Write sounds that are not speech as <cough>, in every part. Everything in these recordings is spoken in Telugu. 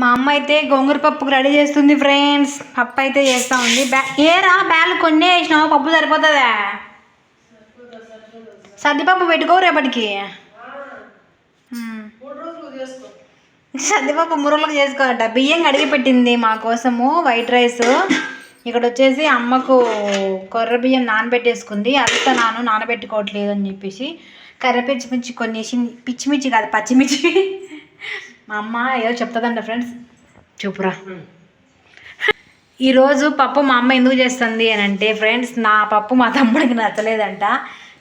మా అమ్మ అయితే గోంగూర పప్పుకు రెడీ చేస్తుంది ఫ్రెండ్స్ పప్పు అయితే చేస్తూ ఉంది. బ్యా ఏరా బ్యాలు కొన్నే వేసినావు పప్పు సరిపోతుందా? సర్దిపప్పు పెట్టుకో రేపటికి. సర్దిపప్పు మురలకు చేసుకోవట బియ్యం కడిగి పెట్టింది మా కోసము వైట్ రైస్. ఇక్కడ వచ్చేసి అమ్మకు కొర్ర బియ్యం నానబెట్టేసుకుంది. అంతా నాను నానబెట్టుకోవట్లేదు అని చెప్పేసి. కర్ర పిచ్చిమిర్చి కొన్ని వేసింది. పిచ్చిమిర్చి కాదు పచ్చిమిర్చి. మా అమ్మ ఏదో చెప్తుందంట ఫ్రెండ్స్. చూపురా ఈరోజు పప్పు మా అమ్మ ఎందుకు చేస్తుంది అని అంటే ఫ్రెండ్స్ నా పప్పు మా తమ్ముడికి నచ్చలేదంట.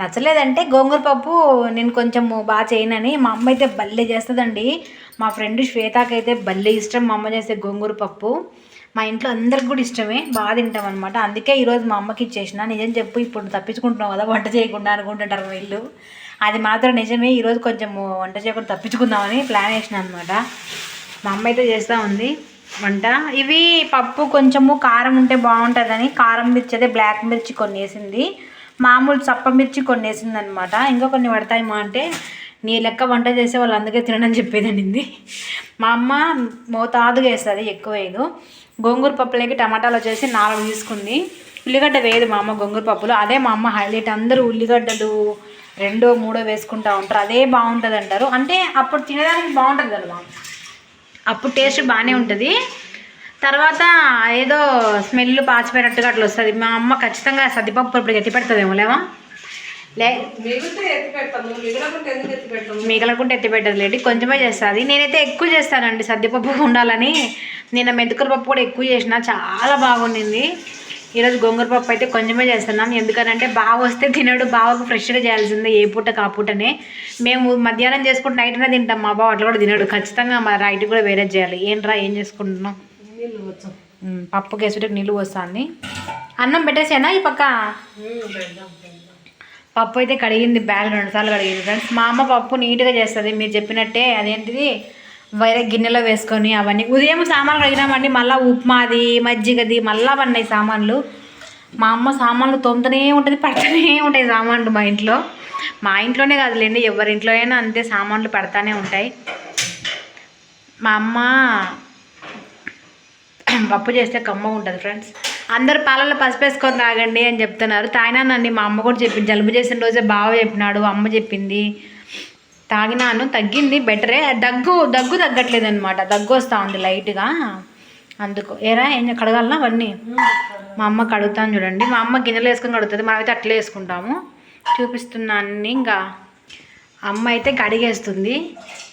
నచ్చలేదంటే గోంగూర పప్పు నేను కొంచెం బాగా చేయనని మా అమ్మ అయితే భలే చేస్తుందండి. మా ఫ్రెండ్ శ్వేతకి అయితే భలే ఇష్టం మా అమ్మ చేసే గోంగూర పప్పు. మా ఇంట్లో అందరికి కూడా ఇష్టమే బాగా తింటాం అనమాట అందుకే ఈరోజు మా అమ్మకి ఇచ్చేసిన. నిజం చెప్పు ఇప్పుడు తప్పించుకుంటున్నావు కదా వంట చేయకుండా అనుకుంటుంటారు వీళ్ళు. అది మాత్రం నిజమే. ఈరోజు కొంచెం వంట చేయకుండా తప్పించుకుందామని ప్లాన్ వేసిన అనమాట మా అమ్మ అయితే చేస్తూ ఉంది వంట. ఇవి పప్పు కొంచెము కారం ఉంటే బాగుంటుందని కారం మిర్చి అదే బ్లాక్ మిర్చి కొన్ని వేసింది. మామూలు చప్ప మిర్చి కొన్ని వేసింది అనమాట ఇంకా కొన్ని పడతాయి మా అంటే నీ లెక్క వంట చేసే వాళ్ళు అందుకే తినని చెప్పేదనింది మా అమ్మ మోతాదుగా వేస్తుంది ఎక్కువ వేయదు. గోంగూర పప్పులోకి టమాటాలు వచ్చేసి నాలుగు తీసుకుంది. ఉల్లిగడ్డ వేయదు మా అమ్మ గోంగూర పప్పులో. అదే మా అమ్మ హైలైట్. అందరూ ఉల్లిగడ్డలు రెండో మూడో వేసుకుంటా ఉంటారు. అదే బాగుంటుంది అంటారు. అంటే అప్పుడు తినడానికి బాగుంటుంది కదా అప్పుడు టేస్ట్ బాగానే ఉంటుంది. తర్వాత ఏదో స్మెల్ పాచిపోయినట్టుగా అట్లా వస్తుంది. మా అమ్మ ఖచ్చితంగా సద్దిపప్పు ఇప్పుడు ఎత్తి పెడుతుందేమో లేవా? లే మిగలకుంటే ఎత్తి పెట్టదు లేండి కొంచెమే చేస్తుంది. నేనైతే ఎక్కువ చేస్తానండి సద్దిపప్పు ఉండాలని నేను మెంతుకూర పప్పు కూడా ఎక్కువ చేసిన చాలా బాగుండింది. ఈరోజు గోంగూర పప్పు అయితే కొంచెమే చేస్తున్నాం. ఎందుకనంటే బాగా వస్తే తినడు బావకు ఫ్రెష్గా చేయాల్సిందే ఏ పూట కా పూటనే. మేము మధ్యాహ్నం చేసుకుంటే నైట్నే తింటాం మా బావ అట్లా కూడా తినడు. ఖచ్చితంగా మా నైట్ కూడా వేరే చేయాలి. ఏంట్రా ఏం చేసుకుంటున్నాం పప్పు కేసుడికి నీళ్ళు వస్తుంది అన్నం పెట్టేసానా ఈ పక్క? పప్పు అయితే కడిగింది బ్యాగ్ రెండుసార్లు కడిగింది. ఫ్రెండ్స్ మా అమ్మ పప్పు నీట్గా చేస్తుంది. మీరు చెప్పినట్టే అదేంటిది? వేరే గిన్నెలో వేసుకొని అవన్నీ ఉదయం సామాన్లు రగినామండి మళ్ళీ ఉప్మాది మజ్జిగది మళ్ళీ అవన్నీ సామాన్లు. మా అమ్మ సామాన్లు తోముతూనే ఉంటుంది పడుతూనే ఉంటాయి సామాన్లు మా ఇంట్లో. మా ఇంట్లోనే కాదులేండి ఎవరింట్లో అయినా అంతే సామాన్లు పడతానే ఉంటాయి. మా అమ్మ పప్పు చేస్తే కమ్మ ఉంటుంది ఫ్రెండ్స్. అందరు పాలల్లో పసిపేసుకొని తాగండి అని చెప్తున్నారు. తాగినానండి మా అమ్మ కూడా చెప్పింది జలుబు చేసిన రోజే బావ చెప్పినాడు అమ్మ చెప్పింది. తాగినాను తగ్గింది బెటరే. దగ్గు దగ్గు తగ్గట్లేదు అనమాట దగ్గు వస్తూ ఉంది లైట్గా. అందుకు. ఏరా ఏం కడగాలనా అవన్నీ? మా అమ్మ కడుగుతాను చూడండి. మా అమ్మ గిన్నెలు వేసుకొని కడుగుతుంది. మనమైతే అట్లే వేసుకుంటాము. చూపిస్తున్నా అన్ని ఇంకా. అమ్మ అయితే కడిగేస్తుంది.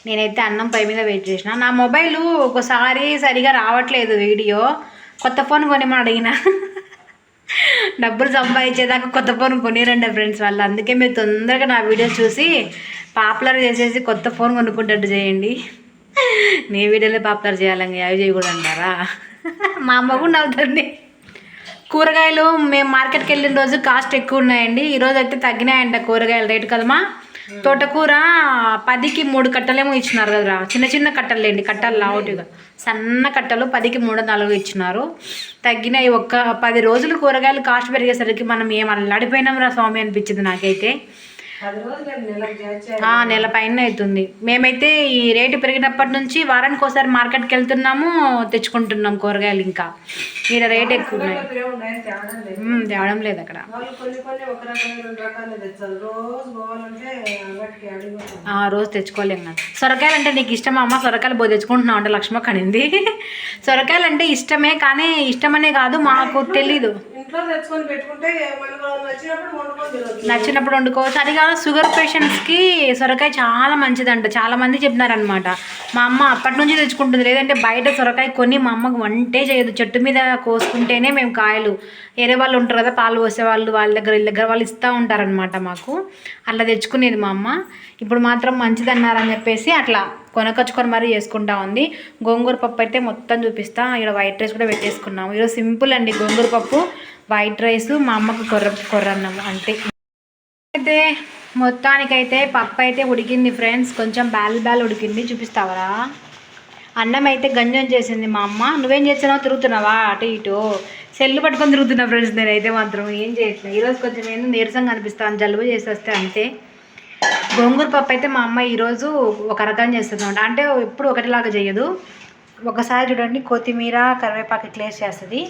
నేనైతే అన్నం పై మీద వెయిట్ చేసిన. నా మొబైల్ ఒకసారి సరిగా రావట్లేదు వీడియో. కొత్త ఫోన్ కొనిమని అడిగిన. డబ్బులు సంపాదించేదాకా కొత్త ఫోన్ కొనిరండి ఫ్రెండ్స్ వాళ్ళు. అందుకే మీరు తొందరగా నా వీడియోస్ చూసి పాపులర్ చేసేసి కొత్త ఫోన్ కొనుక్కుంటట్టు చేయండి. నీ వీడియోలో పాపులర్ చేయాలని అవి చేయకూడదు అంటారా మా అమ్మ కూడా నవ్వుతుంది. కూరగాయలు మేము మార్కెట్కి వెళ్ళిన రోజు కాస్ట్ ఎక్కువ ఉన్నాయండి. ఈరోజు అయితే తగ్గినాయంట కూరగాయల రేటు కదమ్మా. తోటకూర పదికి మూడు కట్టలేమో ఇచ్చినారు కదరా. చిన్న చిన్న కట్టలు లేండి కట్టలు లావుటిగా సన్న కట్టలు పదికి మూడు నాలుగు ఇచ్చినారు. తగ్గినాయి ఒక్క పది రోజులు కూరగాయలు కాస్ట్ పెరిగేసరికి మనం ఏం అల్లాడిపోయినాం రా స్వామి అనిపించింది నాకైతే. నెల పైన అవుతుంది. మేమైతే ఈ రేటు పెరిగినప్పటి నుంచి వారానికి ఒకసారి మార్కెట్కి వెళ్తున్నాము తెచ్చుకుంటున్నాం కూరగాయలు ఇంకా. ఈడ రేట్ ఎక్కువ ఉన్నాయి. తేవడం లేదు. అక్కడ. రోజు తెచ్చుకోలేము నాకు సొరకాయలు అంటే నీకు ఇష్టమా? అమ్మ సొరకాయలు బో తెచ్చుకుంటున్నావు అంటే లక్ష్మక్క అనింది సొరకాయలు అంటే ఇష్టమే కానీ ఇష్టమనే కాదు మాకు తెలీదు. ఇంట్లో తెచ్చుకొని పెట్టుకుంటే మనకు నచ్చినప్పుడు వండుకోవచ్చు. అది కాదు షుగర్ పేషెంట్స్కి సొరకాయ చాలా మంచిదంట. చాలా మంది చెప్పినారనమాట. మా అమ్మ అప్పటి నుంచి తెచ్చుకుంటుంది. లేదంటే బయట సొరకాయ కొని మా అమ్మకు వంటే చేయదు. చెట్టు మీద కోసుకుంటేనే మేము కాయలు. వేరే వాళ్ళు ఉంటారు కదా పాలు పోసే వాళ్ళు వాళ్ళ దగ్గర వీళ్ళ దగ్గర వాళ్ళు ఇస్తూ ఉంటారనమాట మాకు. అట్లా తెచ్చుకునేది మా అమ్మ. ఇప్పుడు మాత్రం మంచిదన్నారని చెప్పేసి అట్లా కొనకొచ్చుకొని మరీ చేసుకుంటా ఉంది. గోంగూర పప్పు అయితే మొత్తం చూపిస్తా. ఇక్కడ వైట్ రైస్ కూడా పెట్టేసుకున్నాము. ఈరోజు సింపుల్ అండి గోంగూర పప్పు వైట్ రైస్ మా అమ్మకు కొర్ర కొర్ర అన్నం అంతే అయితే మొత్తానికైతే పప్పు అయితే ఉడికింది ఫ్రెండ్స్. కొంచెం బ్యాల్ బ్యాల్ ఉడికింది. చూపిస్తావరా? అన్నం అయితే గంజం చేసింది మా అమ్మ. నువ్వేం చేస్తున్నావు తిరుగుతున్నావా? అటు ఇటు. సెల్లు పట్టుకొని తిరుగుతున్నా ఫ్రెండ్స్ నేనైతే మాత్రం. ఏం చేయట్లేదు ఈరోజు కొంచెం ఏందో నీరసంగా అనిపిస్తాను జలుబు చేసేస్తే అంతే. గోంగూర పప్పు అయితే మా అమ్మ ఈరోజు ఒక రకం చేస్తుంది అంటే ఎప్పుడు ఒకటిలాగా చేయదు. ఒకసారి చూడండి. కొత్తిమీర కరివేపాకు ఇట్లా చేస్తుంది.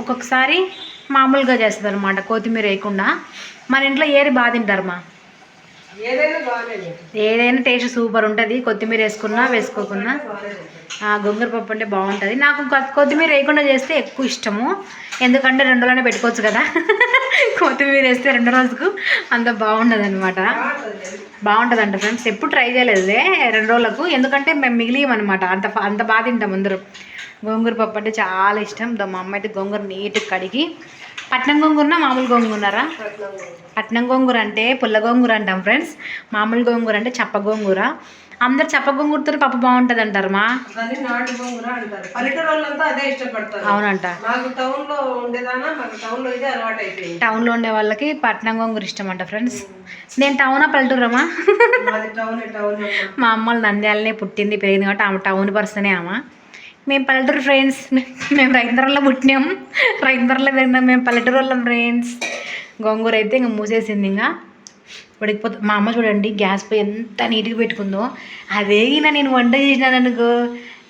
ఒక్కొక్కసారి మామూలుగా చేస్తుంది అనమాట కొత్తిమీర వేయకుండా. మన ఇంట్లో ఏరి బాగా తింటారు మా. ఏదైనా టేస్ట్ సూపర్ ఉంటుంది. కొత్తిమీర వేసుకున్నా వేసుకోకున్నా. బాగానే పప్పు అంటే బాగుంటుంది. నాకు కొత్తిమీర వేయకుండా చేస్తే ఎక్కువ ఇష్టము. ఎందుకంటే రెండు రోజులనే పెట్టుకోవచ్చు కదా. <laughs> కొత్తిమీర వేస్తే రెండు రోజులకు అంత బాగుండదు అనమాట బాగుంటుందంట ఫ్రెండ్స్. ఎప్పుడు ట్రై చేయలేదులే. రెండు రోజులకు. ఎందుకంటే మేము మిగిలియమనమాట అంత అంత బాగా తింటాం అందరం. గోంగూర పప్పు అంటే చాలా ఇష్టం. మా అమ్మ అయితే గోంగూర నీట్గా కడిగి పట్నం గోంగూరనా మామూలు గోంగూరనారా? పట్నం గోంగూర. అంటే పుల్ల గోంగూర అంటాం ఫ్రెండ్స్. మామూలు గోంగూర అంటే చప్ప గోంగూర? అందరు చప్ప గోంగూరతో పప్పు బాగుంటుంది అంటారు. మా అవునంట. టౌన్లో ఉండే వాళ్ళకి పట్నం గోంగూర ఇష్టం అంట ఫ్రెండ్స్. నేను టౌనా పల్లెటూరమ్మా మా అమ్మ నంద్యాలనే పుట్టింది పెరిగింది కాబట్టి ఆమె టౌన్ పర్సనే ఆమె. మేము పల్లెటూరు ఫ్రెండ్స్ మేము రైతరల్లో పుట్టినాం. రైతరల్లో పెరిగినాం మేము పల్లెటూరు వాళ్ళం ఫ్రెండ్స్ గోంగూర అయితే ఇంకా మూసేసింది ఇంకా. ఉడికిపోతే మా అమ్మ చూడండి గ్యాస్ పోయి ఎంత నీట్గా పెట్టుకుందో. అదే నేను వంట చేసినాను అనుకో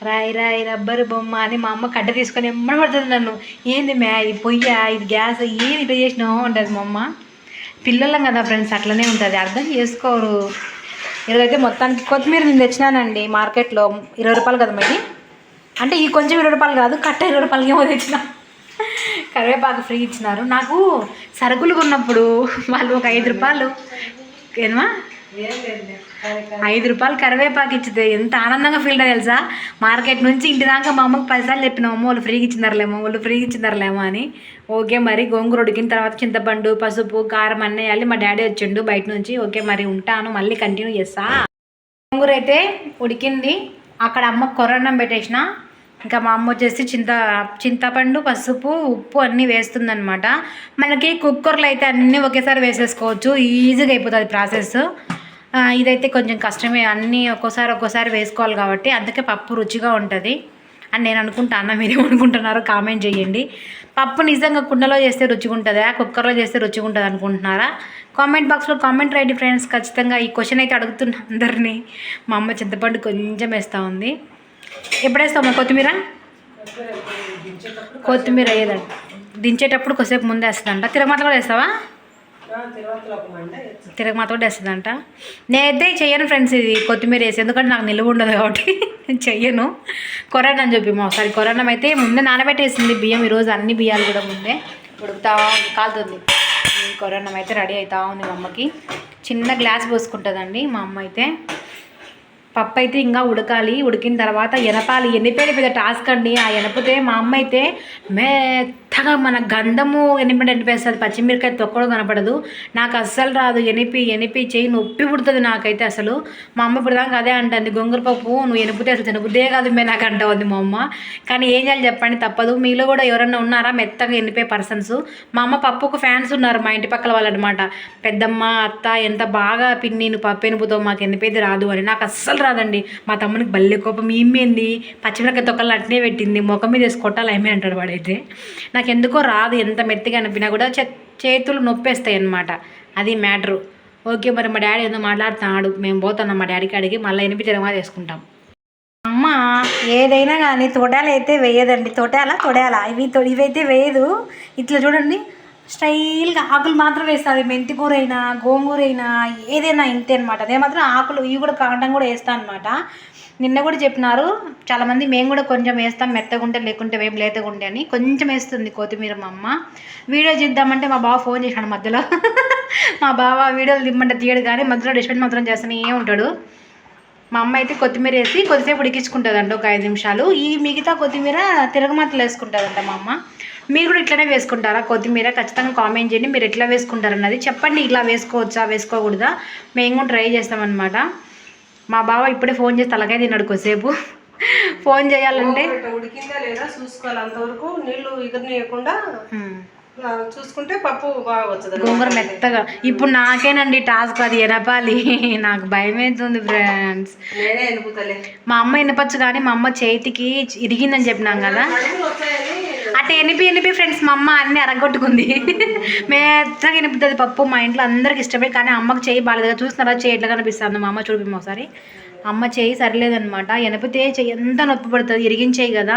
రాయి రాయి రబ్బరు బొమ్మ అని మా అమ్మ కట్ట తీసుకొని ఎమ్మడి పడుతుంది నన్ను. ఏంది మ్యా ఇది పొయ్యా ఇది గ్యాస్ ఏది ఇట్లా చేసినావు అంటది మా అమ్మ. పిల్లలం కదా ఫ్రెండ్స్ అట్లనే ఉంటుంది. అర్థం చేసుకోరు. ఈరోజైతే మొత్తానికి కొత్తిమీర నేను తెచ్చినానండి మార్కెట్లో. ఇరవై రూపాయలు కదా మరి. అంటే ఈ కొంచెం ఇరవై రూపాయలు కాదు కట్ట ఇరవై రూపాయలకి ఏమో తెచ్చిన. కరివేపాకు ఫ్రీ ఇచ్చినారు. నాకు సరుకులు కొన్నప్పుడు వాళ్ళు ఒక ఐదు రూపాయలు ఏమా? ఐదు రూపాయలు కరివేపాకు ఇచ్చితే ఎంత ఆనందంగా ఫీల్ అయ్యా తెలుసా? మార్కెట్ నుంచి ఇంటి దాకా మా అమ్మకి పదిసార్లు చెప్పిన అమ్మ వాళ్ళు ఫ్రీగా ఇచ్చినారులేమో వాళ్ళు ఫ్రీగా ఇచ్చినారులేమో అని. ఓకే మరి గోంగూర ఉడికిన తర్వాత చింతపండు పసుపు కారం అన్నీ వేయాలి. మా డాడీ వచ్చిండు బయట నుంచి. ఓకే మరి ఉంటాను మళ్ళీ కంటిన్యూ చేస్తా. గోంగూర అయితే ఉడికింది. అక్కడ అమ్మ కొరన్నం పెట్టేసిన. ఇంకా మా అమ్మ వచ్చేసి చింత చింతపండు పసుపు ఉప్పు అన్నీ వేస్తుందనమాట మనకి కుక్కర్లో అయితే అన్నీ ఒకేసారి వేసేసుకోవచ్చు. ఈజీగా అయిపోతుంది ప్రాసెస్. ఇదైతే కొంచెం కష్టమే. అన్నీ ఒక్కోసారి ఒక్కోసారి వేసుకోవాలి కాబట్టి అందుకే పప్పు రుచిగా ఉంటుంది. అని నేను అనుకుంటాను మీరు ఏమనుకుంటున్నారో కామెంట్ చేయండి. పప్పు నిజంగా కుండలో చేస్తే రుచిగా ఉంటుందా? కుక్కర్లో చేస్తే రుచిగా ఉంటుంది అనుకుంటున్నారా? కామెంట్ బాక్స్లో కామెంట్ రైట్ ఫ్రెండ్స్. ఖచ్చితంగా ఈ క్వశ్చన్ అయితే అడుగుతున్నా అందరినీ. మా అమ్మ చింతపండు కొంచెం వేస్తూ ఉంది. ఎప్పుడు వేస్తామా కొత్తిమీర? కొత్తిమీర వేయదంట దించేటప్పుడు కొద్దిసేపు ముందే వేస్తుందంట. తిరగమాత కూడా వేస్తావా. తిరగమాత కూడా వేస్తుందంట. నేనైతే చెయ్యను ఫ్రెండ్స్ ఇది కొత్తిమీర వేసి ఎందుకంటే నాకు నిలువ ఉండదు కాబట్టి నేను చెయ్యను. కొరన్నం చెప్పి మా ఒకసారి కొరన్నం అయితే ముందే నానబెట్టేసింది బియ్యం. ఈరోజు అన్ని బియ్యాలు కూడా ముందే ఉడుకుతా కాలుతుంది. కొరన్నం అయితే రెడీ అవుతా ఉంది మా అమ్మకి. చిన్న గ్లాస్ పోసుకుంటుందండి మా అమ్మ అయితే. పప్పు అయితే ఇంకా ఉడకాలి. ఉడికిన తర్వాత ఎనపాలి. ఎనిపేది పెద్ద టాస్క్ అండి. ఆ ఎనపితే మా అమ్మ అయితే మెత్తగా మన గంధము ఎనిమిది ఎనిపేస్తుంది పచ్చిమిరకాయ తొక్కడం కనపడదు. నాకు అస్సలు రాదు. ఎనిపి ఎనిపి చేయి నొప్పి పుడుతుంది నాకైతే అసలు. మా అమ్మ ఇప్పుడు దాకా అదే అంటుంది. గొంగూర పప్పు నువ్వు ఎనిపితే అసలు తినబుద్దే కాదు మే నాకు అంటుంది మా అమ్మ. కానీ ఏం చేయాలి చెప్పండి. తప్పదు. మీలో కూడా ఎవరన్నా ఉన్నారా? మెత్తగా ఎనిపే పర్సన్స్. మా అమ్మ పప్పుకు ఫ్యాన్స్ ఉన్నారు మా ఇంటి పక్కల వాళ్ళు అనమాట పెద్దమ్మ అత్త ఎంత బాగా పిన్ని నువ్వు పప్పు ఎనుపుతావు మాకు ఎనిపేది రాదు అని. నాకు అస్సలు రాదండి. మా తమ్మునికి బల్లె కోపం. ఈమెంది? పచ్చిమిరకాయ తొక్కలు అట్నే పెట్టింది. ముఖం మీద వేసి కొట్టాలి ఏమే అంటాడు వాడైతే. నాకు ఎందుకో రాదు. ఎంత మెత్తగా అనిపినా కూడా చే చేతులు నొప్పేస్తాయి అన్నమాట. అది మ్యాటరు. ఓకే మరి మా డాడీ ఏదో మాట్లాడుతున్నాడు. మేము పోతున్నాం. మా డాడీకి అడిగి మళ్ళీ ఎనిమిది తిరగమా చేసుకుంటాం అమ్మ ఏదైనా కానీ తోటాలు అయితే వేయదండి. తోటాల తొడాల. ఇవి ఇవైతే వేయదు. ఇట్లా చూడండి. స్టైల్గా ఆకులు మాత్రం వేస్తుంది. మెంతి కూర అయినా గోంగూర అయినా ఏదైనా ఇంతే అనమాట అదే మాత్రం ఆకులు ఇవి కూడా కాండం కూడా వేస్తా అనమాట నిన్న కూడా చెప్పినారు చాలామంది మేము కూడా కొంచెం వేస్తాం మెత్తగా ఉంటే లేకుంటే వేపు లేతగా ఉంటే అని. కొంచెం వేస్తుంది కొత్తిమీర మా అమ్మ. వీడియో చేద్దామంటే మా బావ ఫోన్ చేశాడు మధ్యలో. <laughs> మా బావ వీడియోలు దిమ్మంటే తీయడు కానీ మధ్యలో డిస్పెంట్ మాత్రం చేస్తూనే ఉంటాడు. మా అమ్మ అయితే కొత్తిమీర వేసి కొద్దిసేపు ఉడికించుకుంటుందండి ఒక ఐదు నిమిషాలు. ఈ మిగతా కొత్తిమీర తిరగమాతలు వేసుకుంటుందంట మా అమ్మ. మీరు కూడా ఇట్లనే వేసుకుంటారా? కొత్తిమీర ఖచ్చితంగా కామెంట్ చేయండి. మీరు ఎట్లా వేసుకుంటారు అన్నది చెప్పండి. ఇలా వేసుకోవచ్చా? వేసుకోకూడదా? మేము కూడా ట్రై చేస్తామన్నమాట. మా బావ ఇప్పుడే ఫోన్ చేసి తలకాయ తిన్నాడు కొద్దిసేపు. <laughs> ఫోన్ చేయాలంటే ఉడికిందా లేదా చూసుకోవాలి. అంతవరకు నీళ్ళు ఎగరనీయకుండా చూసుకుంటే పప్పు బాగా వచ్చదు గోంగూర మెత్తగా. ఇప్పుడు నాకేనండి టాస్క్ అది ఎనపాలి <laughs> నాకు భయం అవుతుంది ఫ్రెండ్స్. మా అమ్మ ఎనపచ్చు కానీ మా అమ్మ చేతికి ఇరిగిందని చెప్పినాం కదా. అడుగులు అటు ఎనిపి ఎనిపి ఫ్రెండ్స్ మా అమ్మ అన్ని అరగొట్టుకుంది. మెత్తగా ఎనిపుతుంది పప్పు మా ఇంట్లో అందరికి ఇష్టమే కానీ అమ్మకి చేయి బాగాలేదు చూస్తున్నారా చేయి ఎట్లా కనిపిస్తుంది మా అమ్మ చూపిమ్మ ఒకసారి. అమ్మ చేయి సరిలేదనమాట ఎనిపితే చెయ్యి ఎంత నొప్పి పడుతుంది? ఇరిగించేయి కదా.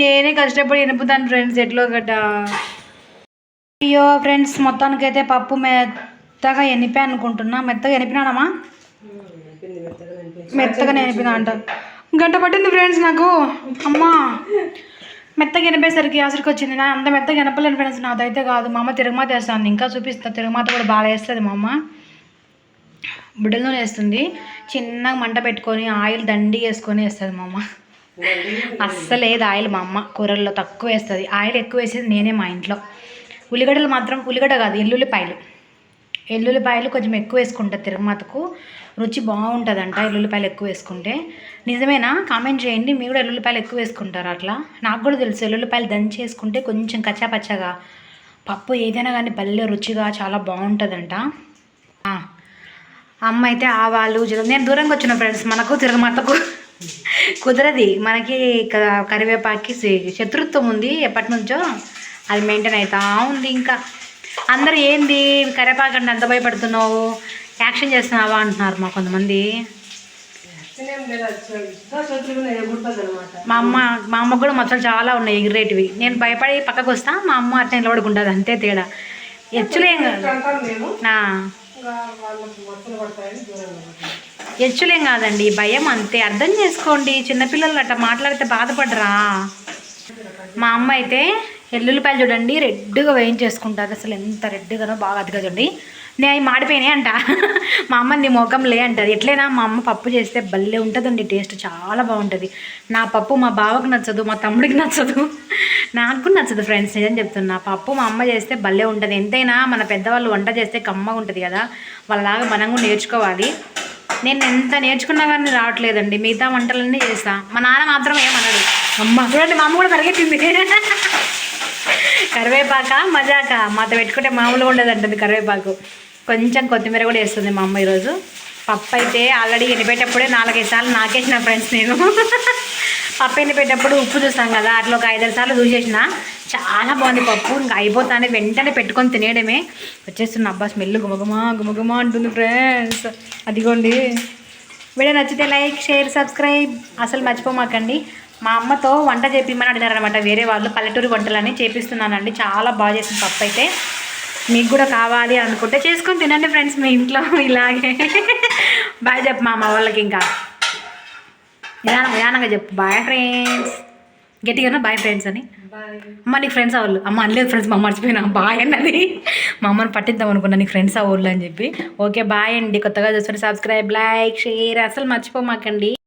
నేనే కష్టపడి ఎనుపుతాను ఫ్రెండ్స్ ఎట్లో గడ్డ అయ్యో ఫ్రెండ్స్ మొత్తానికైతే పప్పు మెత్తగా ఎనిపా అనుకుంటున్నా. మెత్తగా ఎనిపినానమ్మా? మెత్తగా మెత్తగా ఎనిపినా అంట. గంట పట్టింది ఫ్రెండ్స్ నాకు. అమ్మా. మెత్తగా వినిపేసరికి అసలుకి వచ్చింది నా అంత మెత్తగా ఎనపలేని ఫ్రెండ్స్ నాదైతే కాదు. మా అమ్మ తిరుగుమాత వేస్తాను ఇంకా చూపిస్తాను తిరుగుమాత కూడా బాగా వేస్తుంది మా అమ్మ. బుడ్డల నూనె వేస్తుంది. చిన్నగా మంట పెట్టుకొని ఆయిల్ దండి వేసుకొని వేస్తుంది మా అమ్మ. అస్సలు ఆయిల్ మా అమ్మ కూరల్లో తక్కువ వేస్తుంది. ఆయిల్ ఎక్కువ వేసేది నేనే మా ఇంట్లో. ఉల్లిగడ్డలు మాత్రం ఉల్లిగడ్డ కాదు ఎల్లుల్లిపాయలు. ఎల్లుల్లిపాయలు కొంచెం ఎక్కువ వేసుకుంటా తిరుమతకు. రుచి బాగుంటుందంట ఎల్లుల్లిపాయలు ఎక్కువ వేసుకుంటే. నిజమేనా? కామెంట్ చేయండి. మీరు కూడా ఎల్లుల్లిపాయలు ఎక్కువ వేసుకుంటారు అట్లా? నాకు కూడా తెలుసు ఎల్లుల్లిపాయలు దంచి వేసుకుంటే కొంచెం కచ్చాపచ్చగా పప్పు ఏదైనా కానీ భలే రుచిగా చాలా బాగుంటుందంట. అమ్మ అయితే ఆవాలు నేను దూరంగా వచ్చిన ఫ్రెండ్స్ మనకు తిరుమతకు. కుదరది. మనకి కరివేపాకి శత్రుత్వం ఉంది ఎప్పటి నుంచో. అది మెయింటైన్ అవుతా ఉంది ఇంకా. అందరు ఏంది కరేపాకండి అంటే అంత భయపడుతున్నావు? యాక్షన్ చేస్తున్నావా అంటున్నారు మా కొంతమంది. మా అమ్మ మా అమ్మకు కూడా మచ్చలు చాలా ఉన్నాయి ఎగిరేటివి. నేను భయపడి పక్కకు వస్తా మా అమ్మ అట్లా నిలబడుకుంటుంది అంతే తేడా. ఎచ్చులేం నా. ఎచ్చులేం కాదండి భయం అంతే. అర్థం చేసుకోండి చిన్నపిల్లలు అట్లా మాట్లాడితే బాధపడరా? మా అమ్మ అయితే ఎల్లుల్లిపాయలు చూడండి రెడ్గా వేయించేసుకుంటారు. అసలు ఎంత రెడ్గానో బాగా అదిగా చూడండి. నేను అవి మాడిపోయినాయి అంట. <laughs> మా అమ్మ నీ మొఖం లే అంటది. ఎట్లయినా మా అమ్మ పప్పు చేస్తే భలే ఉంటుందండి టేస్ట్ చాలా బాగుంటుంది. నా పప్పు మా బావకు నచ్చదు మా తమ్ముడికి నచ్చదు. <laughs> నాకు కూడా నచ్చదు ఫ్రెండ్స్ నిజం చెప్తున్నా. పప్పు మా అమ్మ చేస్తే భలే ఉంటుంది. ఎంతైనా మన పెద్దవాళ్ళు వంట చేస్తే కమ్మగా ఉంటుంది కదా. వాళ్ళలాగా మనం కూడా నేర్చుకోవాలి. నేను ఎంత నేర్చుకున్నా కానీ రావట్లేదండి. మిగతా వంటలన్నీ చేస్తా. మా నాన్న మాత్రం ఏమన్నాడు అమ్మ చూడండి మా అమ్మ కూడా పరిగెత్తింది. <laughs> కరివేపాక మజాక. మాతో పెట్టుకుంటే మామూలుగా ఉండదంటుంది కరివేపాకు. కొంచెం కొత్తిమీర కూడా వేస్తుంది మా అమ్మ ఈరోజు. పప్పు అయితే ఆల్రెడీ ఎనిపేటప్పుడే నాలుగైదు సార్లు నాకేసిన ఫ్రెండ్స్ నేను. పప్పు ఎనిపేటప్పుడు ఉప్పు చూస్తాం కదా అట్లా ఒక ఐదారు సార్లు చూసేసిన. చాలా బాగుంది పప్పు. ఇంకా అయిపోతానే వెంటనే పెట్టుకొని తినేయడమే. వచ్చేస్తున్న అబ్బా స్మెల్ గుమగుమా గుమగుమా అంటుంది ఫ్రెండ్స్. అదిగోండి. వీడియో నచ్చితే లైక్ షేర్ సబ్స్క్రైబ్. అసలు మర్చిపోమాకండి. మా అమ్మతో వంట చేపిమని అడిగారనమాట వేరే వాళ్ళు పల్లెటూరు వంటలని చేపిస్తున్నానండి. చాలా బాగా చేసిన పప్పు అయితే మీకు కూడా కావాలి అనుకుంటే చేసుకొని తినండి ఫ్రెండ్స్ మీ ఇంట్లో ఇలాగే. బాయ్ చెప్పు మా అమ్మ వాళ్ళకి ఇంకా. నిదానం నిదానంగా చెప్పు. Boy friends. గట్టిగా బాయ్ ఫ్రెండ్స్ అని. బాయ్. అమ్మ నీకు ఫ్రెండ్స్ అవ్వాలి అమ్మ అనలేదు ఫ్రెండ్స్ మా మర్చిపోయినా. బాయ్ అన్నది. మా అమ్మని పట్టిద్దాం అనుకున్నా నీకు ఫ్రెండ్స్ అవ్వాలి అని చెప్పి. ఓకే బాయ్ అండి. కొత్తగా చూస్తుంటే సబ్స్క్రైబ్ లైక్ షేర్. అసలు మర్చిపోమాకండి.